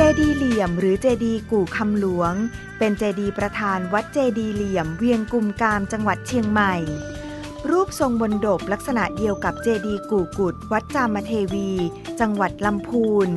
จดีเหลี่ยมหรือเจดีกู่คำหลวง เป็นเจดีประธานวัดเจดีเหลี่ยมเวียงกุมกามจังหวัดเชียงใหม่ รูปทรงบนโดบลักษณะเดียวกับเจดีกู่กุดวัดจามเทวี จังหวัดลำพูน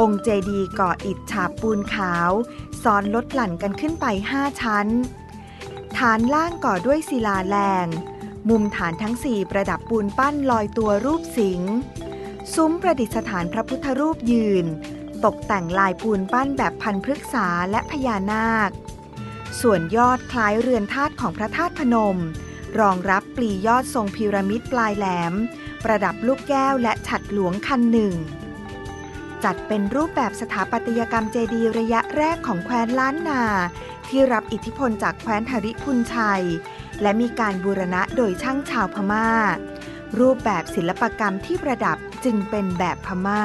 องค์เจดีก่ออิฐฉาบปูนขาวซ้อนลดหลั่นกันขึ้นไป 5 ชั้น ฐานล่างก่อด้วยศิลาแรง มุมฐานทั้งสี่ประดับปูนปั้นลอยตัวรูปสิงห์ซุ้มประดิษฐานพระพุทธรูปยืน ตกแต่งลายปูนปั้นแบบพันพฤกษาและพญานาค ส่วนยอดคล้ายเรือนธาตุของพระธาตุพนม รองรับปลียอดทรงพีระมิดปลายแหลม ประดับลูกแก้วและฉัดหลวงคันหนึ่ง จัดเป็นรูปแบบสถาปัตยกรรมเจดีย์ระยะแรกของแคว้นล้านนา ที่รับอิทธิพลจากแคว้นหริพุนชัย และมีการบูรณะโดยช่างชาวพม่า รูปแบบศิลปกรรมที่ประดับจึงเป็นแบบพม่า